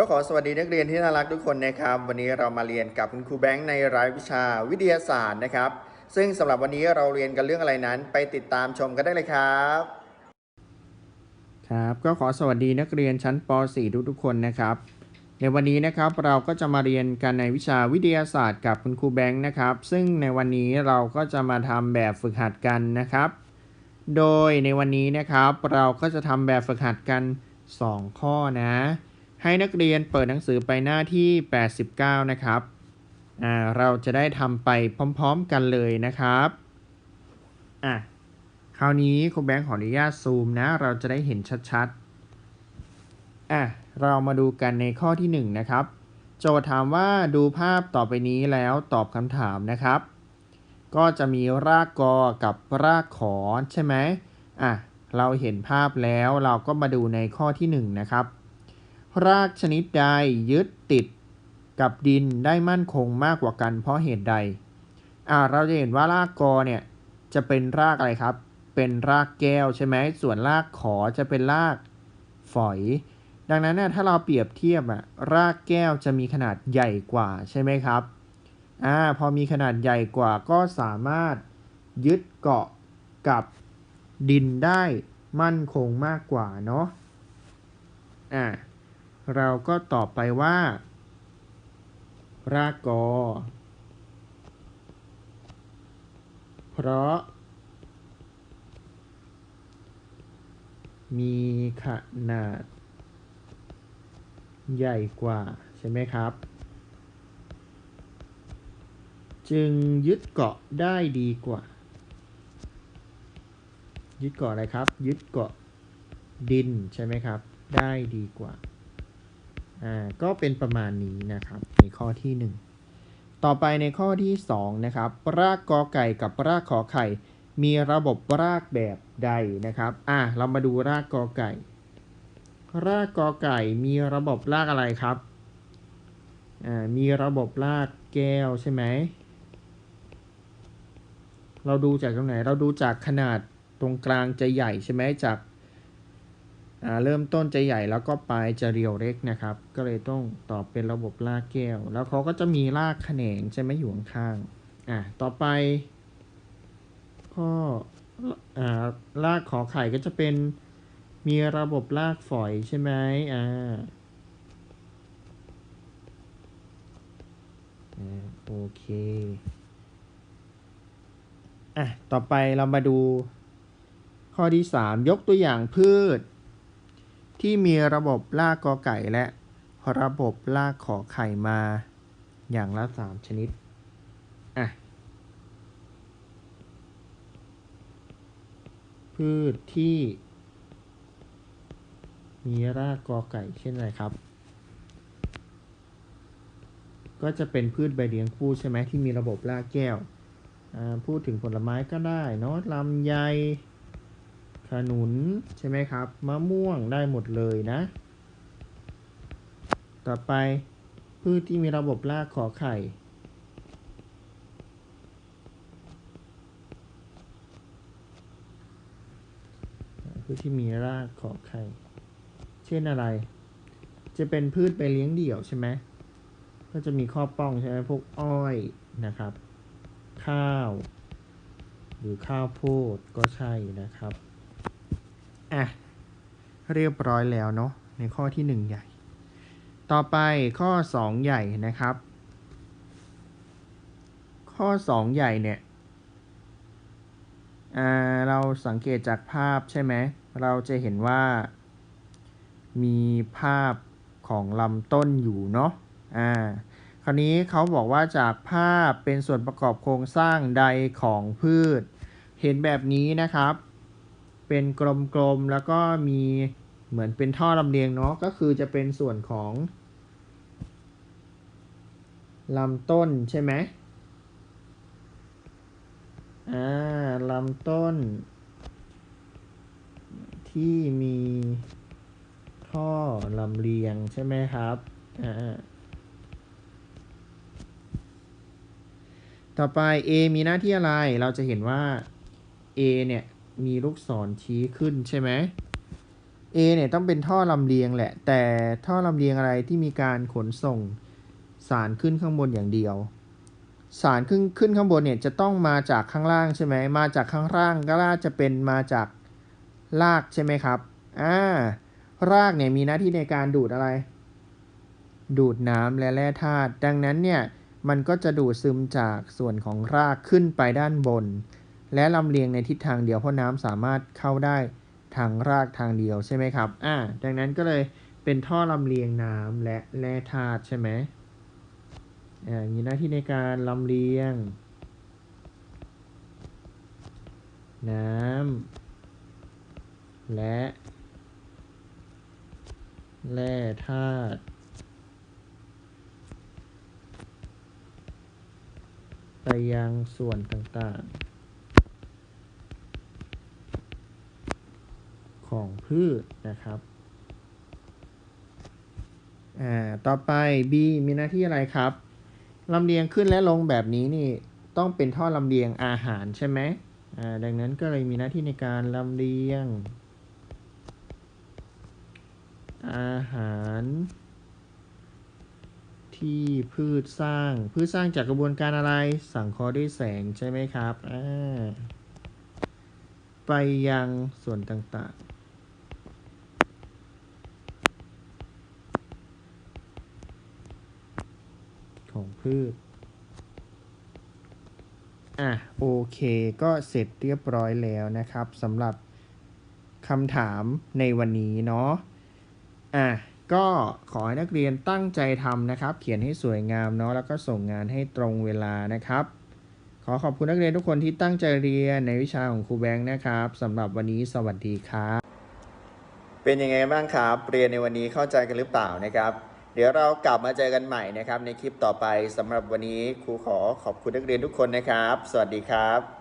ก็ขอสวัสดีนักเรียนที่น่ารักทุกคนนะครับ วันนี้เรามาเรียนกับคุณครูแบงค์ในรายวิชาวิทยาศาสตร์นะครับ ซึ่งสำหรับวันนี้เราเรียนกันเรื่องอะไรนั้น ไปติดตามชมกันได้เลยครับ ครับ ก็ขอสวัสดีนักเรียนชั้นป .4 ทุกๆคนนะครับ ในวันนี้นะครับเราก็จะมาเรียนกันในวิชาวิทยาศาสตร์กับคุณครูแบงค์นะครับ ซึ่งในวันนี้เราก็จะมาทำแบบฝึกหัดกันนะครับ โดยในวันนี้นะครับเราก็จะทำแบบฝึกหัดกัน 2 ข้อนะ ให้นักเรียนเปิดหนังสือไปหน้าที่ 89 นะครับอ่าเราจะได้ทำไปพร้อมๆกันเลยนะครับอะคราวนี้ครูแบงค์ขออนุญาตซูมนะ เราจะได้เห็นชัดๆอะเรามาดูกันในข้อที่ 1 นะครับ โจทย์ถามว่าดูภาพต่อไปนี้แล้วตอบคำถามนะครับ ก็จะมีรากกอกับรากขอใช่ไหมอะเราเห็นภาพแล้วเราก็มาดูในข้อที่ 1 นะครับ รากชนิดใดยึดติดกับดินได้มั่นคงมากกว่ากันเพราะเหตุใด อ่าเราจะเห็นว่ารากกอเนี่ยจะเป็นรากอะไรครับ เป็นรากแก้วใช่ไหม ส่วนรากขอจะเป็นรากฝอย ดังนั้นเนี่ยถ้าเราเปรียบเทียบอะรากแก้วจะมีขนาดใหญ่กว่าใช่ไหมครับ อ่าพอมีขนาดใหญ่กว่าก็สามารถยึดเกาะกับดินได้มั่นคงมากกว่าเนาะ อ่า เราก็ตอบไปว่า รากกอ เพราะ มีขนาด ใหญ่กว่า ใช่ไหมครับ จึงยึดเกาะได้ดีกว่า ยึดเกาะอะไรครับ ยึดเกาะดินใช่ไหมครับ ได้ดีกว่า อ่าก็เป็นประมาณนี้นะครับในข้อที่ 1 ต่อไปในข้อที่ 2 นะครับ รากกอไก่กับรากขอไข่ มีระบบรากแบบใดนะครับ อ่าเรามาดูรากกอไก่ รากกอไก่มีระบบรากอะไรครับอ่ามีระบบรากแก้วใช่ไหมเราดูจากตรงไหน เราดูจากขนาดตรงกลางจะใหญ่ใช่ไหมจาก เริ่มต้นจะใหญ่แล้วก็ปลายจะเรียวเล็กนะครับ ก็เลยต้องตอบเป็นระบบรากแก้ว แล้วเขาก็จะมีรากแขนงใช่ไหมอยู่ข้างอ่าต่อไปข้ออ่ารากขอไข่ก็จะเป็นมีระบบรากฝอยใช่ไหมอ่าโอเค อะ ต่อไปเรามาดูข้อที่ 3 ยกตัวอย่างพืช ที่มีระบบลากกอไก่และระบบลากขอไข่มา อย่างละ3ชนิด อะ พืชที่ มีรากกอไก่เช่นไรครับ ก็จะเป็นพืชใบเลี้ยงคู่ใช่ไหมที่มีระบบรากแก้ว พูดถึงผลไม้ก็ได้เนาะลำไย ขนุนใช่ไหมครับ มะม่วงได้หมดเลยนะ ต่อไปพืชที่มีระบบรากขอไข่ พืชที่มีรากขอไข่ เช่นอะไร จะเป็นพืชไปเลี้ยงเดี่ยวใช่ไหม ก็จะมีข้อป้องใช่ไหมพวกอ้อยนะครับ ข้าว หรือข้าวโพดก็ใช่นะครับ อะ เรียบร้อยแล้วเนาะในข้อที่ 1 ใหญ่ ต่อไปข้อ 2 ใหญ่นะครับ ข้อ 2 ใหญ่เนี่ยเราสังเกตจากภาพใช่ไหม เราจะเห็นว่ามีภาพของลำต้นอยู่เนาะ อ่า คราวนี้เขาบอกว่าจากภาพเป็นส่วนประกอบโครงสร้างใดของพืช เห็นแบบนี้นะครับ เป็นกลมๆแล้วก็มีเหมือนเป็นท่อลำเลียงเนาะก็คือจะเป็นส่วนของลำต้นใช่ไหมอ่าลำต้น ที่มีท่อลำเลียงใช่ไหมครับอ่าต่อไป A มีหน้าที่อะไร เราจะเห็นว่า A เนี่ย มีลูกศรชี้ขึ้นใช่ไหม A เนี่ยต้องเป็นท่อลำเลียงแหละ แต่ท่อลำเลียงอะไรที่มีการขนส่งสารขึ้นข้างบนอย่างเดียว สารขึ้นขึ้นข้างบนเนี่ยจะต้องมาจากข้างล่างใช่ไหม มาจากข้างล่างก็น่าจะเป็นมาจากรากใช่ไหมครับ อ่ารากเนี่ยมีหน้าที่ในการดูดอะไร ดูดน้ำและแร่ธาตุ ดังนั้นเนี่ยมันก็จะดูดซึมจากส่วนของรากขึ้นไปด้านบน และลำเลียงในทิศทางเดียวเพราะน้ำสามารถเข้าได้ทางรากทางเดียวใช่ไหมครับอ่าดังนั้นก็เลยเป็นท่อลำเลียงน้ำและแร่ธาตุใช่ไหมอ่ามีหน้าที่ในการลำเลียง น้ำและแร่ธาตุไปยังส่วนต่างๆ ของพืชนะครับอ่าต่อไป B มีหน้าที่อะไรครับลำเลียงขึ้นและลงแบบนี้นี่ต้องเป็นท่อลำเลียงอาหารใช่ไหมอ่าดังนั้นก็เลยมีหน้าที่ในการลำเลียง อาหาร ที่พืชสร้าง พืชสร้างจากกระบวนการอะไร สังเคราะห์ด้วยแสงใช่ไหมครับอ่าไปยังส่วนต่างๆ ของพืช อะโอเคก็เสร็จเรียบร้อยแล้วนะครับสำหรับคำถามในวันนี้เนาะ อะก็ขอให้นักเรียนตั้งใจทำนะครับ เขียนให้สวยงามเนาะแล้วก็ส่งงานให้ตรงเวลานะครับ ขอขอบคุณนักเรียนทุกคนที่ตั้งใจเรียนในวิชาของครูแบงค์นะครับสำหรับวันนี้สวัสดีครับ เป็นยังไงบ้างครับ เรียนในวันนี้เข้าใจกันหรือเปล่านะครับ เดี๋ยวเรากลับมาเจอกันใหม่นะครับในคลิปต่อไปสำหรับวันนี้ครูขอขอบคุณนักเรียนทุกคนนะครับ สวัสดีครับ